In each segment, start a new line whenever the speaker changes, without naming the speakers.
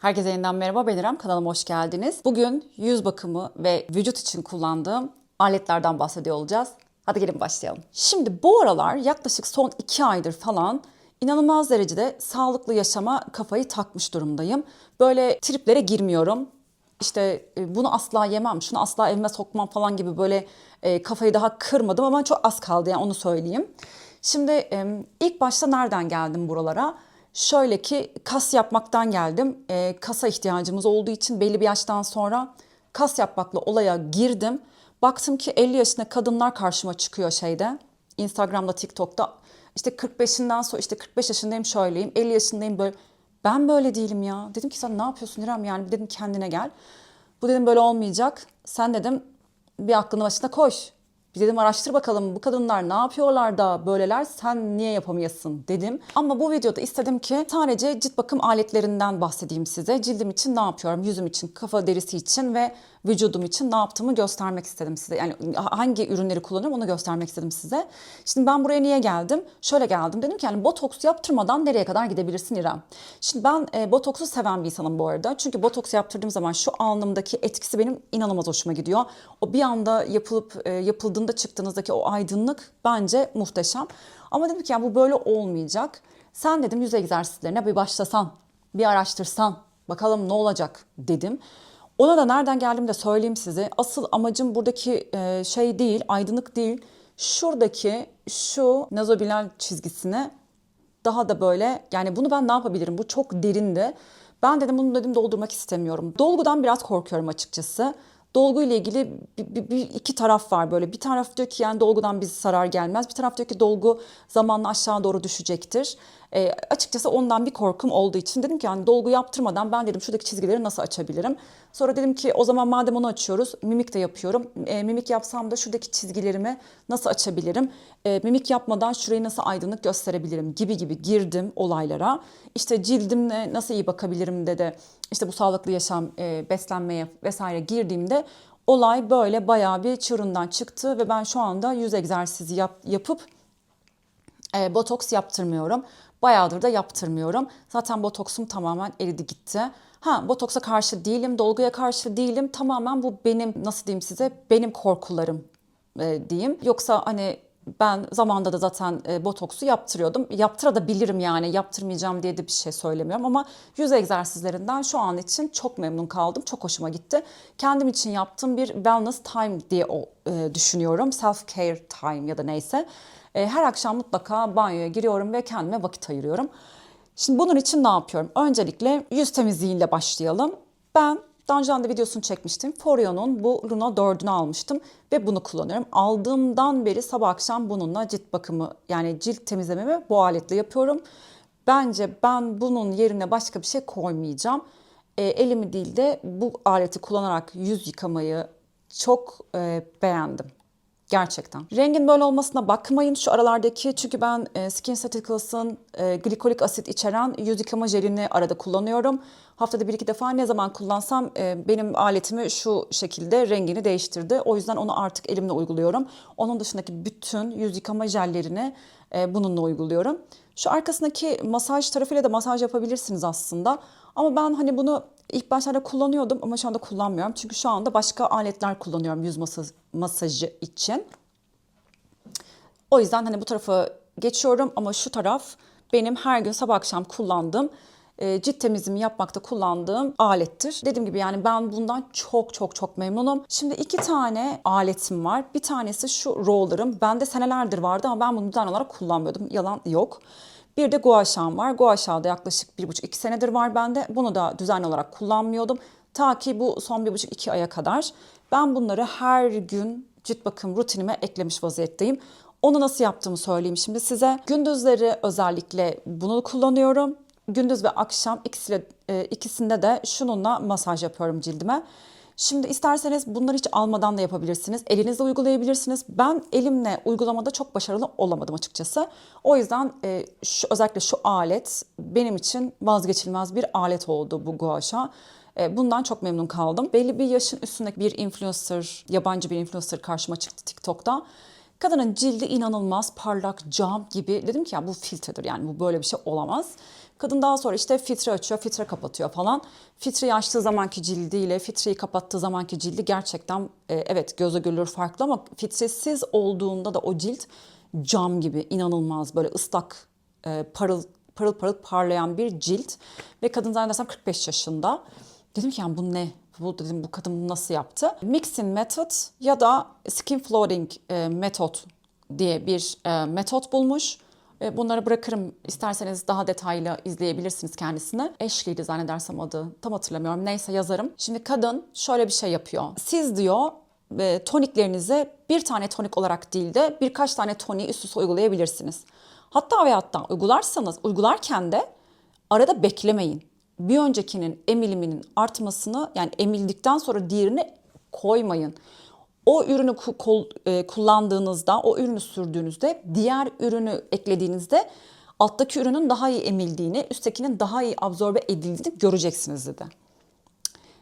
Herkese yeniden merhaba ben İrem kanalıma hoş geldiniz. Bugün yüz bakımı ve vücut için kullandığım aletlerden bahsediyor olacağız. Hadi gelin başlayalım. Şimdi bu aralar yaklaşık son iki aydır falan inanılmaz derecede sağlıklı yaşama kafayı takmış durumdayım. Böyle triplere girmiyorum. İşte e, bunu asla yemem, şunu asla evime sokmam falan gibi böyle e, kafayı daha kırmadım ama çok az kaldı yani onu söyleyeyim. Şimdi ilk başta nereden geldim buralara? Şöyle ki kas yapmaktan geldim. E, kasa ihtiyacımız olduğu için belli bir yaştan sonra kas yapmakla olaya girdim. Baktım ki 50 yaşında kadınlar karşıma çıkıyor şeyde. Instagram'da, TikTok'ta. İşte 45'inden sonra işte 45 yaşındayım şöyleyim, 50 yaşındayım böyle. Ben böyle değilim ya. Dedim ki sen ne yapıyorsun İrem yani dedim kendine gel. Bu dedim böyle olmayacak. Sen dedim bir aklını başına koy. Bir dedim araştır bakalım bu kadınlar ne yapıyorlar da böyleler sen niye yapamayasın dedim. Ama bu videoda istedim ki sadece cilt bakım aletlerinden bahsedeyim size. Cildim için ne yapıyorum, yüzüm için, kafa derisi için ve vücudum için ne yaptığımı göstermek istedim size. Yani hangi ürünleri kullanıyorum onu göstermek istedim size. Şimdi ben buraya niye geldim? Şöyle geldim. Dedim ki yani botoks yaptırmadan nereye kadar gidebilirsin İrem? Şimdi ben e, botoksu seven bir insanım bu arada. Çünkü botoks yaptırdığım zaman şu alnımdaki etkisi benim inanılmaz hoşuma gidiyor. O bir anda yapılıp e, yapıldığında çıktığınızdaki o aydınlık bence muhteşem. Ama dedim ki yani bu böyle olmayacak. Sen dedim yüz egzersizlerine bir başlasan, bir araştırsan, bakalım ne olacak dedim. Ona da nereden geldim de söyleyeyim size. Asıl amacım buradaki e, şey değil, aydınlık değil. Şuradaki şu nazobilal çizgisine daha da böyle yani bunu ben ne yapabilirim? Bu çok derindi. Ben dedim bunu dedim doldurmak istemiyorum. Dolgudan biraz korkuyorum açıkçası. Dolgu ile ilgili bir, bir, bir iki taraf var böyle. Bir taraf diyor ki yani dolgudan bizi zarar gelmez. Bir taraf diyor ki dolgu zamanla aşağı doğru düşecektir. E, açıkçası ondan bir korkum olduğu için dedim ki yani dolgu yaptırmadan ben dedim şuradaki çizgileri nasıl açabilirim? Sonra dedim ki o zaman madem onu açıyoruz mimik de yapıyorum. E, mimik yapsam da şuradaki çizgilerimi nasıl açabilirim? E, mimik yapmadan şurayı nasıl aydınlık gösterebilirim gibi gibi girdim olaylara. İşte cildimle nasıl iyi bakabilirim de de işte bu sağlıklı yaşam, e, beslenmeye vesaire girdiğimde olay böyle bayağı bir çığırından çıktı ve ben şu anda yüz egzersizi yap, yapıp e, botoks yaptırmıyorum. Bayağıdır da yaptırmıyorum. Zaten botoksum tamamen eridi gitti. Ha botoksa karşı değilim, dolguya karşı değilim. Tamamen bu benim nasıl diyeyim size benim korkularım e, diyeyim. Yoksa hani ben zamanda da zaten e, botoksu yaptırıyordum. Yaptırabilirim yani yaptırmayacağım diye de bir şey söylemiyorum ama yüz egzersizlerinden şu an için çok memnun kaldım. Çok hoşuma gitti. Kendim için yaptığım bir wellness time diye o, e, düşünüyorum. Self care time ya da neyse. E, her akşam mutlaka banyoya giriyorum ve kendime vakit ayırıyorum. Şimdi bunun için ne yapıyorum? Öncelikle yüz temizliğiyle başlayalım. Ben daha önce de videosunu çekmiştim. Forion'un bu Luna 4'ünü almıştım ve bunu kullanıyorum. Aldığımdan beri sabah akşam bununla cilt bakımı yani cilt temizlememi bu aletle yapıyorum. Bence ben bunun yerine başka bir şey koymayacağım. E, elimi değil de bu aleti kullanarak yüz yıkamayı çok e, beğendim. Gerçekten. Rengin böyle olmasına bakmayın şu aralardaki çünkü ben e, Skin Staticals'ın e, glikolik asit içeren yüz yıkama jelini arada kullanıyorum. Haftada bir iki defa ne zaman kullansam e, benim aletimi şu şekilde rengini değiştirdi. O yüzden onu artık elimle uyguluyorum. Onun dışındaki bütün yüz yıkama jellerini bununla uyguluyorum. Şu arkasındaki masaj tarafıyla da masaj yapabilirsiniz aslında. Ama ben hani bunu ilk başlarda kullanıyordum ama şu anda kullanmıyorum. Çünkü şu anda başka aletler kullanıyorum yüz masaj, masajı için. O yüzden hani bu tarafı geçiyorum ama şu taraf benim her gün sabah akşam kullandığım e, cilt temizliğimi yapmakta kullandığım alettir. Dediğim gibi yani ben bundan çok çok çok memnunum. Şimdi iki tane aletim var. Bir tanesi şu roller'ım. Bende senelerdir vardı ama ben bunu düzenli olarak kullanmıyordum. Yalan yok. Bir de gua sha var. Gua sha da yaklaşık bir buçuk iki senedir var bende. Bunu da düzenli olarak kullanmıyordum. Ta ki bu son bir buçuk iki aya kadar. Ben bunları her gün cilt bakım rutinime eklemiş vaziyetteyim. Onu nasıl yaptığımı söyleyeyim şimdi size. Gündüzleri özellikle bunu kullanıyorum. Gündüz ve akşam ikisiyle, e, ikisinde de şununla masaj yapıyorum cildime. Şimdi isterseniz bunları hiç almadan da yapabilirsiniz. Elinizle uygulayabilirsiniz. Ben elimle uygulamada çok başarılı olamadım açıkçası. O yüzden e, şu, özellikle şu alet benim için vazgeçilmez bir alet oldu bu gua sha. E, bundan çok memnun kaldım. Belli bir yaşın üstündeki bir influencer, yabancı bir influencer karşıma çıktı TikTok'ta. Kadının cildi inanılmaz parlak cam gibi. Dedim ki ya bu filtredir yani bu böyle bir şey olamaz. Kadın daha sonra işte filtre açıyor, filtre kapatıyor falan. Filtreyi açtığı zamanki cildiyle filtreyi kapattığı zamanki cildi gerçekten e, evet göze görülür farklı ama filtresiz olduğunda da o cilt cam gibi inanılmaz böyle ıslak e, parıl parıl parıl parlayan bir cilt ve kadın zannedersem 45 yaşında. Dedim ki yani bu ne? Bu dedim bu kadın nasıl yaptı? Mixing method ya da skin floating e, metot diye bir e, metot bulmuş. E, Bunları bırakırım. İsterseniz daha detaylı izleyebilirsiniz kendisini. Ashley'di zannedersem adı. Tam hatırlamıyorum. Neyse yazarım. Şimdi kadın şöyle bir şey yapıyor. Siz diyor e, toniklerinize bir tane tonik olarak değil de birkaç tane toniği üst üste uygulayabilirsiniz. Hatta ve hatta uygularsanız uygularken de arada beklemeyin. Bir öncekinin emiliminin artmasını yani emildikten sonra diğerini koymayın. O ürünü e, kullandığınızda, o ürünü sürdüğünüzde, diğer ürünü eklediğinizde alttaki ürünün daha iyi emildiğini, üsttekinin daha iyi absorbe edildiğini göreceksiniz dedi.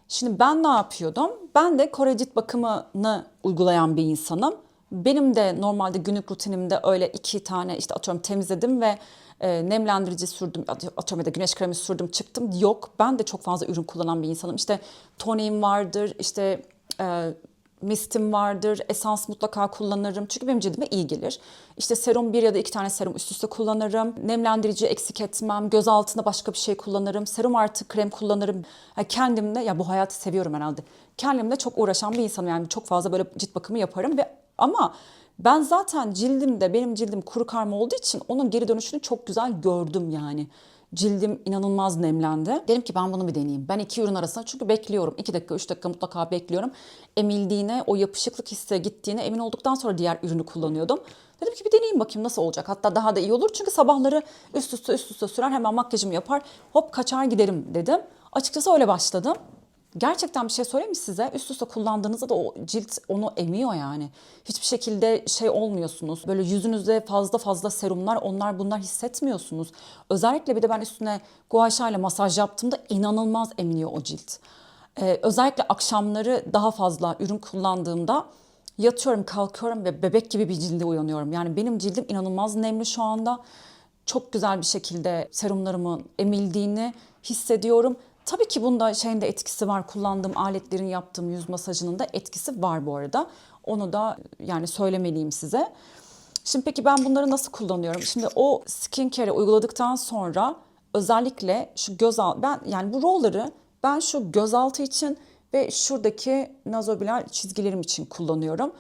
Şimdi ben ne yapıyordum? Ben de Kore bakımını uygulayan bir insanım. Benim de normalde günlük rutinimde öyle iki tane işte atıyorum temizledim ve e, nemlendirici sürdüm, atıyorum ya da güneş kremi sürdüm çıktım. Yok ben de çok fazla ürün kullanan bir insanım. İşte toniğim vardır, işte e, mistim vardır, esans mutlaka kullanırım. Çünkü benim cildime iyi gelir. İşte serum bir ya da iki tane serum üst üste kullanırım. Nemlendirici eksik etmem. Göz altında başka bir şey kullanırım. Serum artı krem kullanırım. Yani kendimle, ya bu hayatı seviyorum herhalde. Kendimle çok uğraşan bir insanım. Yani çok fazla böyle cilt bakımı yaparım ve ama ben zaten cildimde benim cildim kuru karma olduğu için onun geri dönüşünü çok güzel gördüm yani. Cildim inanılmaz nemlendi. Dedim ki ben bunu bir deneyeyim. Ben iki ürün arasında çünkü bekliyorum. 2 dakika, 3 dakika mutlaka bekliyorum. Emildiğine, o yapışıklık hisse gittiğine emin olduktan sonra diğer ürünü kullanıyordum. Dedim ki bir deneyeyim bakayım nasıl olacak. Hatta daha da iyi olur. Çünkü sabahları üst üste üst üste sürer hemen makyajımı yapar. Hop kaçar giderim dedim. Açıkçası öyle başladım. Gerçekten bir şey söyleyeyim mi size? Üst üste kullandığınızda da o cilt onu emiyor yani. Hiçbir şekilde şey olmuyorsunuz. Böyle yüzünüzde fazla fazla serumlar onlar bunlar hissetmiyorsunuz. Özellikle bir de ben üstüne gua sha ile masaj yaptığımda inanılmaz eminiyor o cilt. Ee, özellikle akşamları daha fazla ürün kullandığımda yatıyorum kalkıyorum ve bebek gibi bir cilde uyanıyorum. Yani benim cildim inanılmaz nemli şu anda. Çok güzel bir şekilde serumlarımın emildiğini hissediyorum. Tabii ki bunda şeyin de etkisi var. Kullandığım aletlerin yaptığım yüz masajının da etkisi var bu arada. Onu da yani söylemeliyim size. Şimdi peki ben bunları nasıl kullanıyorum? Şimdi o skincare'i uyguladıktan sonra özellikle şu göz alt ben yani bu roller'ı ben şu gözaltı için ve şuradaki nazobiler çizgilerim için kullanıyorum.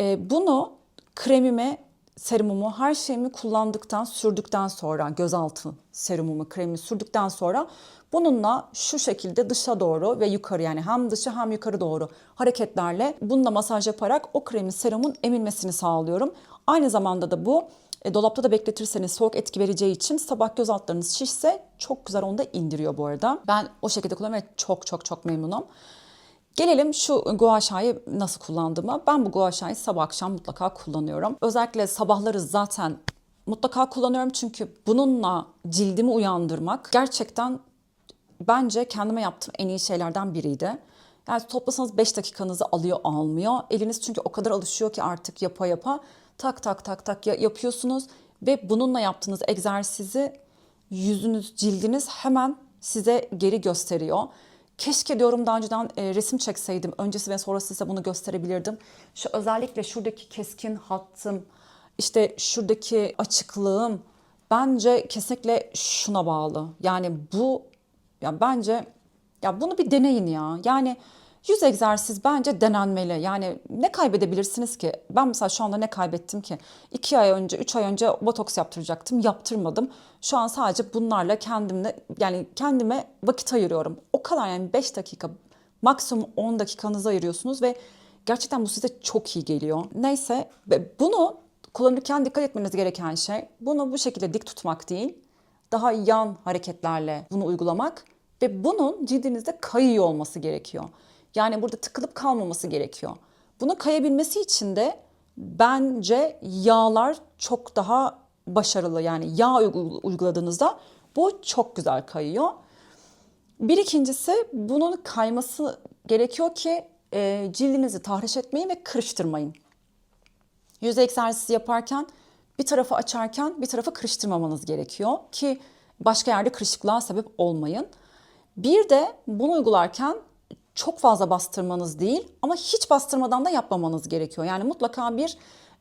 Ee, bunu kremime, serumumu, her şeyimi kullandıktan, sürdükten sonra gözaltı serumumu, kremimi sürdükten sonra bununla şu şekilde dışa doğru ve yukarı yani hem dışa hem yukarı doğru hareketlerle bununla masaj yaparak o kremin, serumun emilmesini sağlıyorum. Aynı zamanda da bu e, dolapta da bekletirseniz soğuk etki vereceği için sabah göz altlarınız şişse çok güzel onu da indiriyor bu arada. Ben o şekilde kullanıyorum ve çok çok çok memnunum. Gelelim şu gua sha'yı nasıl kullandığıma. Ben bu gua sha'yı sabah akşam mutlaka kullanıyorum. Özellikle sabahları zaten mutlaka kullanıyorum çünkü bununla cildimi uyandırmak gerçekten bence kendime yaptığım en iyi şeylerden biriydi. Yani toplasanız 5 dakikanızı alıyor almıyor. Eliniz çünkü o kadar alışıyor ki artık yapa yapa tak tak tak tak ya- yapıyorsunuz ve bununla yaptığınız egzersizi yüzünüz, cildiniz hemen size geri gösteriyor. Keşke diyorum daha önceden e, resim çekseydim. Öncesi ve sonrası size bunu gösterebilirdim. Şu özellikle şuradaki keskin hattım, işte şuradaki açıklığım bence kesinlikle şuna bağlı. Yani bu ya bence ya bunu bir deneyin ya. Yani yüz egzersiz bence denenmeli. Yani ne kaybedebilirsiniz ki? Ben mesela şu anda ne kaybettim ki? İki ay önce, üç ay önce botoks yaptıracaktım. Yaptırmadım. Şu an sadece bunlarla kendimle yani kendime vakit ayırıyorum. O kadar yani 5 dakika maksimum 10 dakikanızı ayırıyorsunuz ve gerçekten bu size çok iyi geliyor. Neyse bunu kullanırken dikkat etmeniz gereken şey bunu bu şekilde dik tutmak değil daha yan hareketlerle bunu uygulamak ve bunun cildinizde kayıyor olması gerekiyor. Yani burada tıkılıp kalmaması gerekiyor. Bunun kayabilmesi için de bence yağlar çok daha başarılı. Yani yağ uygul- uyguladığınızda bu çok güzel kayıyor. Bir ikincisi bunun kayması gerekiyor ki e, cildinizi tahriş etmeyin ve kırıştırmayın. Yüz egzersizi yaparken bir tarafı açarken bir tarafı kırıştırmamanız gerekiyor ki başka yerde kırışıklığa sebep olmayın. Bir de bunu uygularken çok fazla bastırmanız değil ama hiç bastırmadan da yapmamanız gerekiyor. Yani mutlaka bir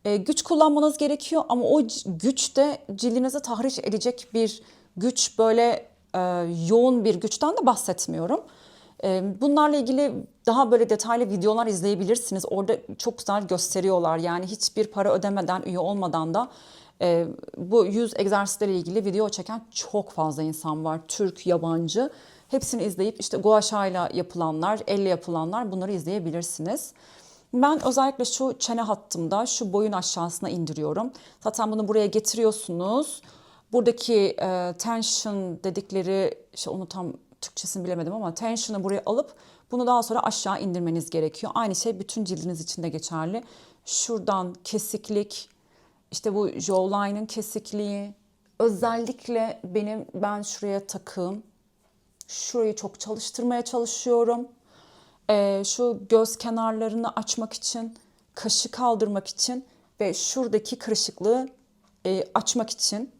e, güç kullanmanız gerekiyor ama o güç de cildinizi tahriş edecek bir güç böyle e, yoğun bir güçten de bahsetmiyorum. E, Bunlarla ilgili daha böyle detaylı videolar izleyebilirsiniz. Orada çok güzel gösteriyorlar. Yani hiçbir para ödemeden, üye olmadan da bu yüz egzersizleriyle ilgili video çeken çok fazla insan var. Türk, yabancı. Hepsini izleyip işte gua sha ile yapılanlar, elle yapılanlar bunları izleyebilirsiniz. Ben özellikle şu çene hattımda şu boyun aşağısına indiriyorum. Zaten bunu buraya getiriyorsunuz. Buradaki e, tension dedikleri, işte onu tam Türkçesini bilemedim ama tension'ı buraya alıp bunu daha sonra aşağı indirmeniz gerekiyor. Aynı şey bütün cildiniz için de geçerli. Şuradan kesiklik, işte bu jawline'ın kesikliği, özellikle benim ben şuraya takığım. Şurayı çok çalıştırmaya çalışıyorum. Ee, şu göz kenarlarını açmak için, kaşı kaldırmak için ve şuradaki kırışıklığı e, açmak için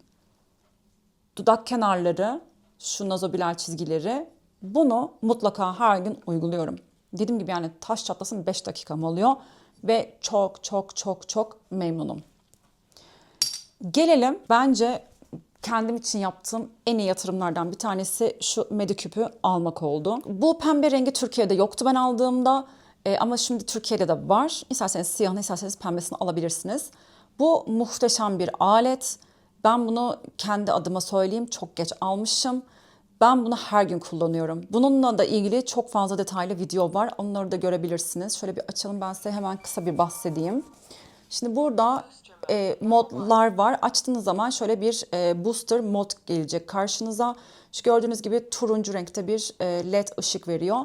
dudak kenarları, şu nazobiler çizgileri bunu mutlaka her gün uyguluyorum. Dediğim gibi yani taş çatlasın 5 dakikam oluyor ve çok çok çok çok memnunum. Gelelim bence kendim için yaptığım en iyi yatırımlardan bir tanesi şu Mediküp'ü almak oldu. Bu pembe rengi Türkiye'de yoktu ben aldığımda E, ama şimdi Türkiye'de de var. İsterseniz siyahını isterseniz pembesini alabilirsiniz. Bu muhteşem bir alet. Ben bunu kendi adıma söyleyeyim çok geç almışım. Ben bunu her gün kullanıyorum. Bununla da ilgili çok fazla detaylı video var. Onları da görebilirsiniz. Şöyle bir açalım ben size hemen kısa bir bahsedeyim. Şimdi burada e, modlar var. Açtığınız zaman şöyle bir e, booster mod gelecek karşınıza. Şu gördüğünüz gibi turuncu renkte bir e, led ışık veriyor.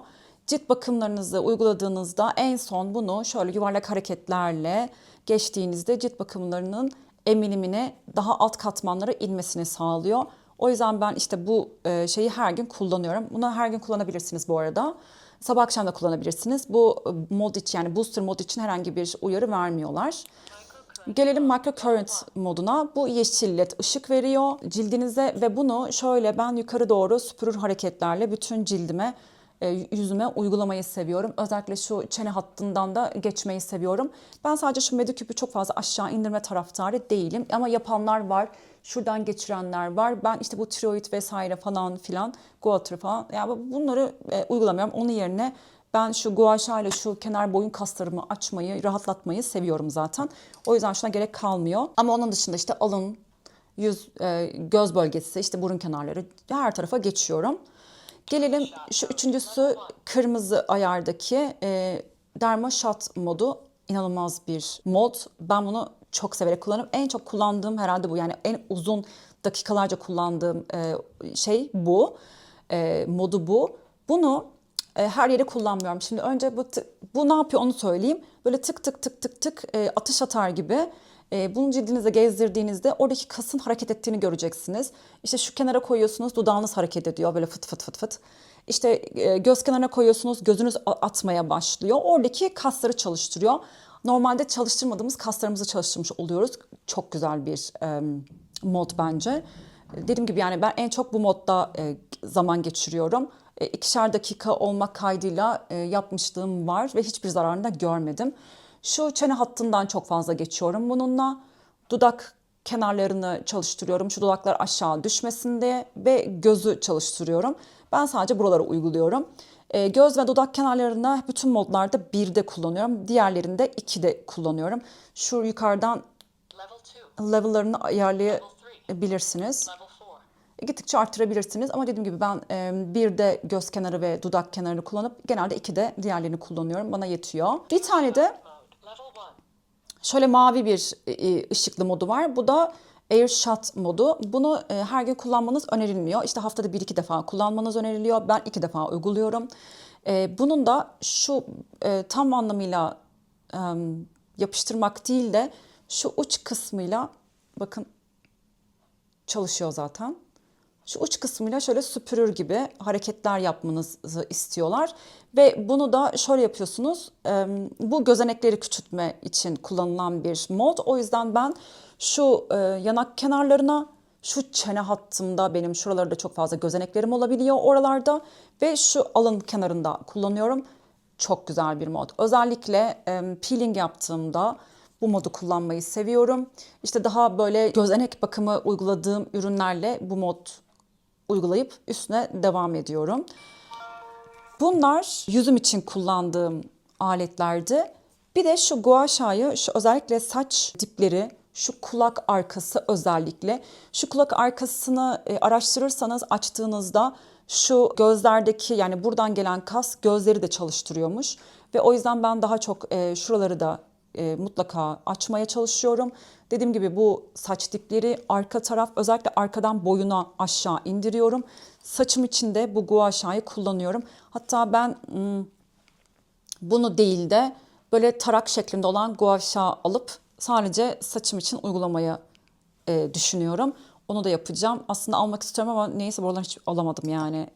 Cilt bakımlarınızı uyguladığınızda en son bunu şöyle yuvarlak hareketlerle geçtiğinizde cilt bakımlarının emilimine daha alt katmanlara inmesini sağlıyor. O yüzden ben işte bu e, şeyi her gün kullanıyorum. Bunu her gün kullanabilirsiniz bu arada. Sabah akşam da kullanabilirsiniz. Bu e, mod için yani booster mod için herhangi bir uyarı vermiyorlar. Gelelim microcurrent moduna. Bu yeşil led ışık veriyor cildinize ve bunu şöyle ben yukarı doğru süpürür hareketlerle bütün cildime e, yüzüme uygulamayı seviyorum. Özellikle şu çene hattından da geçmeyi seviyorum. Ben sadece şu mediküpü çok fazla aşağı indirme taraftarı değilim. Ama yapanlar var. Şuradan geçirenler var. Ben işte bu tiroid vesaire falan filan, Goiter falan. Yani bunları e, uygulamıyorum. Onun yerine ben şu gua sha ile şu kenar boyun kaslarımı açmayı, rahatlatmayı seviyorum zaten. O yüzden şuna gerek kalmıyor. Ama onun dışında işte alın, yüz, e, göz bölgesi, işte burun kenarları her tarafa geçiyorum. Gelelim şu üçüncüsü kırmızı ayardaki e, Derma Shot modu. İnanılmaz bir mod. Ben bunu çok severek kullanırım. En çok kullandığım herhalde bu. Yani en uzun dakikalarca kullandığım e, şey bu. E, modu bu. Bunu e, her yere kullanmıyorum. Şimdi önce bu bu ne yapıyor onu söyleyeyim. Böyle tık tık tık tık tık e, atış atar gibi. E, bunu cildinize gezdirdiğinizde oradaki kasın hareket ettiğini göreceksiniz. İşte şu kenara koyuyorsunuz dudağınız hareket ediyor böyle fıt fıt fıt fıt. İşte e, göz kenarına koyuyorsunuz gözünüz atmaya başlıyor. Oradaki kasları çalıştırıyor. Normalde çalıştırmadığımız kaslarımızı çalıştırmış oluyoruz. Çok güzel bir e, mod bence. Dediğim gibi yani ben en çok bu modda e, zaman geçiriyorum. E, ikişer dakika olmak kaydıyla e, yapmışlığım var ve hiçbir zararını da görmedim. Şu çene hattından çok fazla geçiyorum bununla. Dudak kenarlarını çalıştırıyorum. Şu dudaklar aşağı düşmesin diye ve gözü çalıştırıyorum. Ben sadece buraları uyguluyorum. E, göz ve dudak kenarlarına bütün modlarda birde kullanıyorum. Diğerlerinde ikide kullanıyorum. Şu yukarıdan
Level 2,
level'larını ayarlayabilirsiniz.
4,
Gittikçe arttırabilirsiniz ama dediğim gibi ben e, bir de göz kenarı ve dudak kenarını kullanıp genelde iki de diğerlerini kullanıyorum. Bana yetiyor. Bir tane de
mode, level 1,
şöyle mavi bir e, ışıklı modu var. Bu da Air Shot modu. Bunu e, her gün kullanmanız önerilmiyor. İşte haftada bir iki defa kullanmanız öneriliyor. Ben iki defa uyguluyorum. E, bunun da şu e, tam anlamıyla e, yapıştırmak değil de şu uç kısmıyla bakın çalışıyor zaten. Şu uç kısmıyla şöyle süpürür gibi hareketler yapmanızı istiyorlar. Ve bunu da şöyle yapıyorsunuz. Bu gözenekleri küçültme için kullanılan bir mod. O yüzden ben şu e, yanak kenarlarına şu çene hattımda benim şuralarda çok fazla gözeneklerim olabiliyor oralarda ve şu alın kenarında kullanıyorum. Çok güzel bir mod. Özellikle peeling yaptığımda bu modu kullanmayı seviyorum. İşte daha böyle gözenek bakımı uyguladığım ürünlerle bu mod uygulayıp üstüne devam ediyorum. Bunlar yüzüm için kullandığım aletlerdi. Bir de şu gua şayı, şu özellikle saç dipleri, şu kulak arkası özellikle. Şu kulak arkasını e, araştırırsanız açtığınızda şu gözlerdeki yani buradan gelen kas gözleri de çalıştırıyormuş. Ve o yüzden ben daha çok e, şuraları da e, mutlaka açmaya çalışıyorum. Dediğim gibi bu saç dipleri arka taraf özellikle arkadan boyuna aşağı indiriyorum. Saçım için de bu gua şayı kullanıyorum. Hatta ben bunu değil de böyle tarak şeklinde olan guaşa alıp sadece saçım için uygulamayı e, düşünüyorum. Onu da yapacağım. Aslında almak istiyorum ama neyse buralar hiç alamadım yani.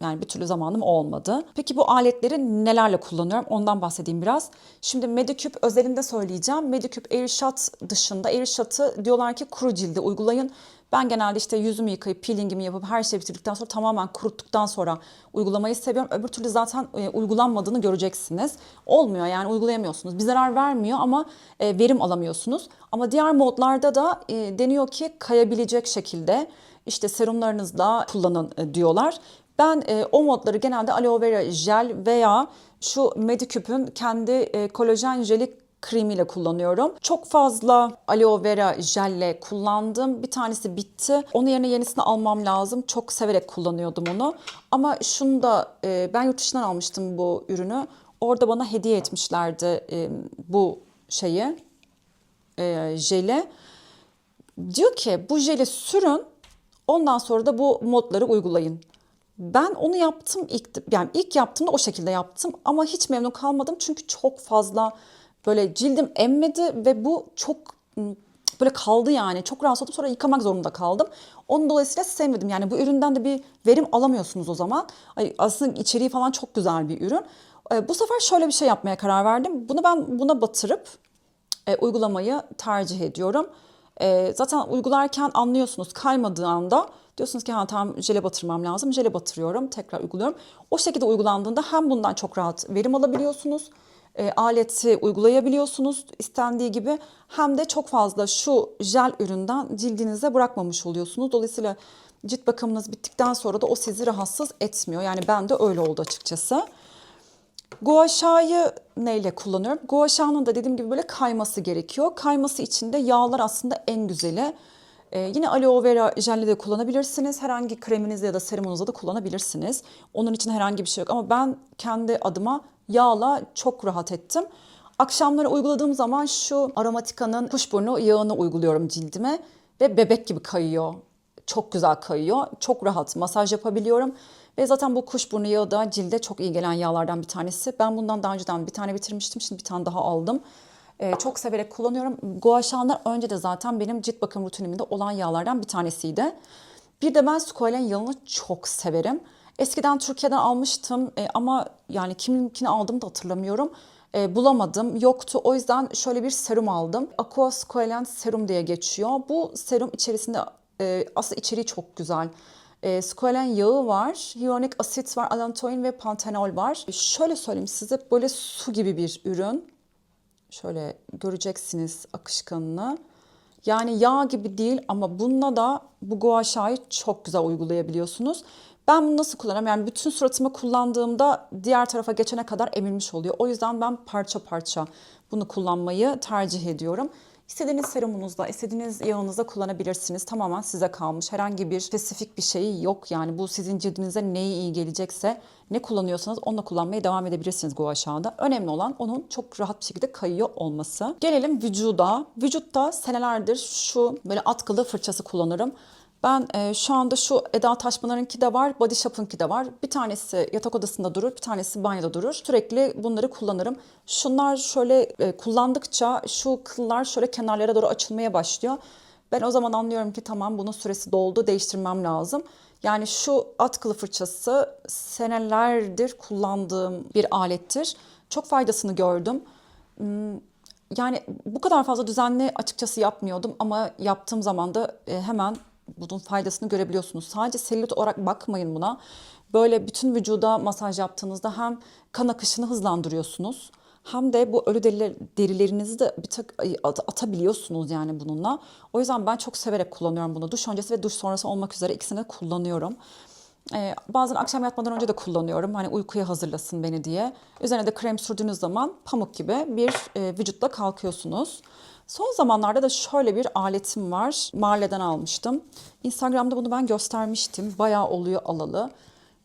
Yani bir türlü zamanım olmadı. Peki bu aletleri nelerle kullanıyorum? Ondan bahsedeyim biraz. Şimdi Medicube özelinde söyleyeceğim. Medicube Airshot dışında Airshot'ı diyorlar ki kuru cilde uygulayın. Ben genelde işte yüzümü yıkayıp peelingimi yapıp her şeyi bitirdikten sonra tamamen kuruttuktan sonra uygulamayı seviyorum. Öbür türlü zaten e, uygulanmadığını göreceksiniz. Olmuyor yani uygulayamıyorsunuz. Bir zarar vermiyor ama e, verim alamıyorsunuz. Ama diğer modlarda da e, deniyor ki kayabilecek şekilde işte serumlarınızda kullanın diyorlar. Ben e, o modları genelde aloe vera jel veya şu Medicube'ün kendi e, kolajen jeli kremiyle kullanıyorum. Çok fazla aloe vera jelle kullandım. Bir tanesi bitti. Onun yerine yenisini almam lazım. Çok severek kullanıyordum onu. Ama şunu da e, ben yurt dışından almıştım bu ürünü. Orada bana hediye etmişlerdi e, bu şeyi, e, jeli. Diyor ki bu jeli sürün ondan sonra da bu modları uygulayın. Ben onu yaptım ilk yani ilk yaptığımda o şekilde yaptım ama hiç memnun kalmadım çünkü çok fazla böyle cildim emmedi ve bu çok böyle kaldı yani çok rahatsız oldum sonra yıkamak zorunda kaldım. Onun dolayısıyla sevmedim yani bu üründen de bir verim alamıyorsunuz o zaman. Aslında içeriği falan çok güzel bir ürün. Bu sefer şöyle bir şey yapmaya karar verdim. Bunu ben buna batırıp e, uygulamayı tercih ediyorum. E, zaten uygularken anlıyorsunuz kaymadığı anda diyorsunuz ki ha tamam jele batırmam lazım. Jele batırıyorum tekrar uyguluyorum. O şekilde uygulandığında hem bundan çok rahat verim alabiliyorsunuz. E, aleti uygulayabiliyorsunuz istendiği gibi hem de çok fazla şu jel üründen cildinize bırakmamış oluyorsunuz. Dolayısıyla cilt bakımınız bittikten sonra da o sizi rahatsız etmiyor. Yani ben de öyle oldu açıkçası. Gua Sha'yı neyle kullanıyorum? Gua Sha'nın da dediğim gibi böyle kayması gerekiyor. Kayması için de yağlar aslında en güzeli. Ee, yine aloe vera jelle de kullanabilirsiniz. Herhangi kreminizde ya da serumunuzda da kullanabilirsiniz. Onun için herhangi bir şey yok. Ama ben kendi adıma yağla çok rahat ettim. Akşamları uyguladığım zaman şu Aromatica'nın kuşburnu yağını uyguluyorum cildime. Ve bebek gibi kayıyor. Çok güzel kayıyor. Çok rahat masaj yapabiliyorum. Ve zaten bu kuşburnu yağı da cilde çok iyi gelen yağlardan bir tanesi. Ben bundan daha önceden bir tane bitirmiştim. Şimdi bir tane daha aldım. Ee, çok severek kullanıyorum. Gua Sha'nlar önce de zaten benim cilt bakım rutinimde olan yağlardan bir tanesiydi. Bir de ben squalene yağını çok severim. Eskiden Türkiye'den almıştım e, ama yani kiminkini aldım da hatırlamıyorum. E, bulamadım, yoktu. O yüzden şöyle bir serum aldım. Aqua Squalene Serum diye geçiyor. Bu serum içerisinde e, aslında içeriği çok güzel. E, squalene yağı var, hyaluronik asit var, allantoin ve pantenol var. Şöyle söyleyeyim size böyle su gibi bir ürün. Şöyle göreceksiniz akışkanını. Yani yağ gibi değil ama bununla da bu gua sha'yı çok güzel uygulayabiliyorsunuz. Ben bunu nasıl kullanıyorum? Yani bütün suratıma kullandığımda diğer tarafa geçene kadar emilmiş oluyor. O yüzden ben parça parça bunu kullanmayı tercih ediyorum. İstediğiniz serumunuzda, istediğiniz yağınızda kullanabilirsiniz. Tamamen size kalmış. Herhangi bir spesifik bir şeyi yok. Yani bu sizin cildinize neyi iyi gelecekse, ne kullanıyorsanız onunla kullanmaya devam edebilirsiniz gua sha'da. Önemli olan onun çok rahat bir şekilde kayıyor olması. Gelelim vücuda. Vücutta senelerdir şu böyle atkılı fırçası kullanırım. Ben e, şu anda şu Eda Taşpınar'ınki de var, Body Shop'ınki de var. Bir tanesi yatak odasında durur, bir tanesi banyoda durur. Sürekli bunları kullanırım. Şunlar şöyle e, kullandıkça şu kıllar şöyle kenarlara doğru açılmaya başlıyor. Ben o zaman anlıyorum ki tamam bunun süresi doldu, değiştirmem lazım. Yani şu at kılı fırçası senelerdir kullandığım bir alettir. Çok faydasını gördüm. Hmm, Yani bu kadar fazla düzenli açıkçası yapmıyordum ama yaptığım zaman da e, hemen bunun faydasını görebiliyorsunuz. Sadece selülit olarak bakmayın buna. Böyle bütün vücuda masaj yaptığınızda hem kan akışını hızlandırıyorsunuz hem de bu ölü deriler, derilerinizi de bir at- atabiliyorsunuz yani bununla. O yüzden ben çok severek kullanıyorum bunu. Duş öncesi ve duş sonrası olmak üzere ikisini de kullanıyorum. Ee, bazen akşam yatmadan önce de kullanıyorum. Hani uykuya hazırlasın beni diye. Üzerine de krem sürdüğünüz zaman pamuk gibi bir e, vücutla kalkıyorsunuz. Son zamanlarda da şöyle bir aletim var. Marle'den almıştım. Instagram'da bunu ben göstermiştim. Bayağı oluyor alalı.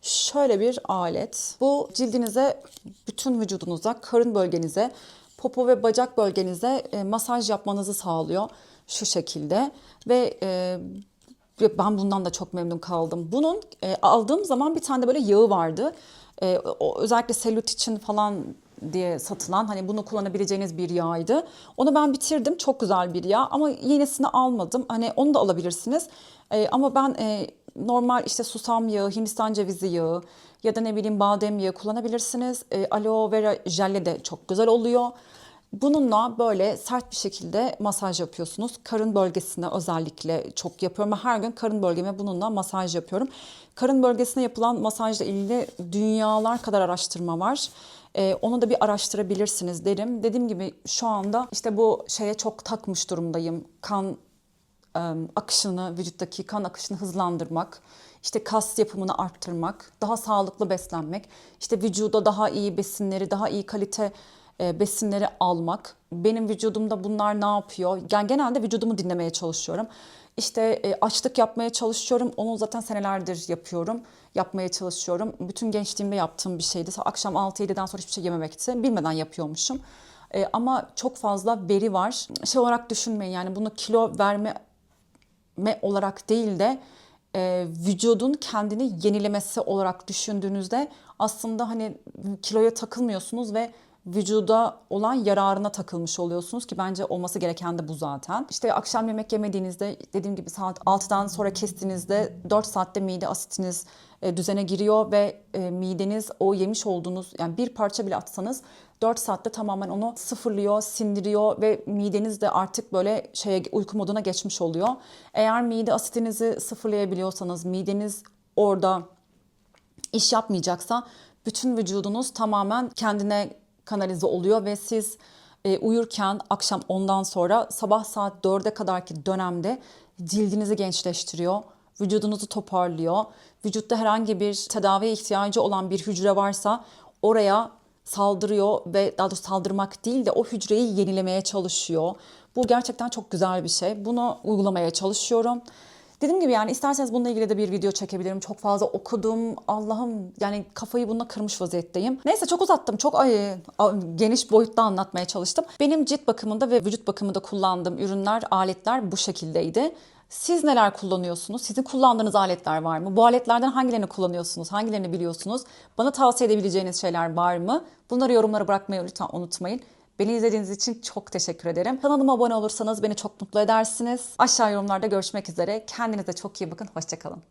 Şöyle bir alet. Bu cildinize, bütün vücudunuza, karın bölgenize, popo ve bacak bölgenize e, masaj yapmanızı sağlıyor. Şu şekilde. Ve e, ben bundan da çok memnun kaldım. Bunun e, aldığım zaman bir tane de böyle yağı vardı. E, o, özellikle selülit için falan diye satılan hani bunu kullanabileceğiniz bir yağydı. Onu ben bitirdim. Çok güzel bir yağ ama yenisini almadım. Hani onu da alabilirsiniz. E, ama ben e, normal işte susam yağı, Hindistan cevizi yağı ya da ne bileyim badem yağı kullanabilirsiniz. E, aloe vera jelle de çok güzel oluyor. Bununla böyle sert bir şekilde masaj yapıyorsunuz. Karın bölgesine özellikle çok yapıyorum. Her gün karın bölgeme bununla masaj yapıyorum. Karın bölgesine yapılan masajla ilgili dünyalar kadar araştırma var. Ee, onu da bir araştırabilirsiniz derim. Dediğim gibi şu anda işte bu şeye çok takmış durumdayım. Kan e, akışını, vücuttaki kan akışını hızlandırmak, işte kas yapımını arttırmak, daha sağlıklı beslenmek, işte vücuda daha iyi besinleri, daha iyi kalite besinleri almak. Benim vücudumda bunlar ne yapıyor? Yani genelde vücudumu dinlemeye çalışıyorum. İşte e, açlık yapmaya çalışıyorum. Onu zaten senelerdir yapıyorum. Yapmaya çalışıyorum. Bütün gençliğimde yaptığım bir şeydi. Akşam 6-7'den sonra hiçbir şey yememekti. Bilmeden yapıyormuşum. E, ama çok fazla veri var. Şey olarak düşünmeyin yani bunu kilo verme me olarak değil de e, vücudun kendini yenilemesi olarak düşündüğünüzde aslında hani kiloya takılmıyorsunuz ve vücuda olan yararına takılmış oluyorsunuz ki bence olması gereken de bu zaten. İşte akşam yemek yemediğinizde dediğim gibi saat 6'dan sonra kestiğinizde 4 saatte mide asitiniz e, düzene giriyor ve e, mideniz o yemiş olduğunuz yani bir parça bile atsanız 4 saatte tamamen onu sıfırlıyor, sindiriyor ve mideniz de artık böyle şeye uyku moduna geçmiş oluyor. Eğer mide asitinizi sıfırlayabiliyorsanız, mideniz orada iş yapmayacaksa bütün vücudunuz tamamen kendine kanalize oluyor ve siz e, uyurken akşam ondan sonra sabah saat 4'e kadarki dönemde cildinizi gençleştiriyor, vücudunuzu toparlıyor. Vücutta herhangi bir tedaviye ihtiyacı olan bir hücre varsa oraya saldırıyor ve daha doğrusu saldırmak değil de o hücreyi yenilemeye çalışıyor. Bu gerçekten çok güzel bir şey. Bunu uygulamaya çalışıyorum. Dediğim gibi yani isterseniz bununla ilgili de bir video çekebilirim. Çok fazla okudum. Allah'ım yani kafayı bununla kırmış vaziyetteyim. Neyse çok uzattım. Çok ay, geniş boyutta anlatmaya çalıştım. Benim cilt bakımında ve vücut bakımında kullandığım ürünler, aletler bu şekildeydi. Siz neler kullanıyorsunuz? Sizin kullandığınız aletler var mı? Bu aletlerden hangilerini kullanıyorsunuz? Hangilerini biliyorsunuz? Bana tavsiye edebileceğiniz şeyler var mı? Bunları yorumlara bırakmayı lütfen unutmayın. Beni izlediğiniz için çok teşekkür ederim. Kanalıma abone olursanız beni çok mutlu edersiniz. Aşağı yorumlarda görüşmek üzere. Kendinize çok iyi bakın. Hoşçakalın.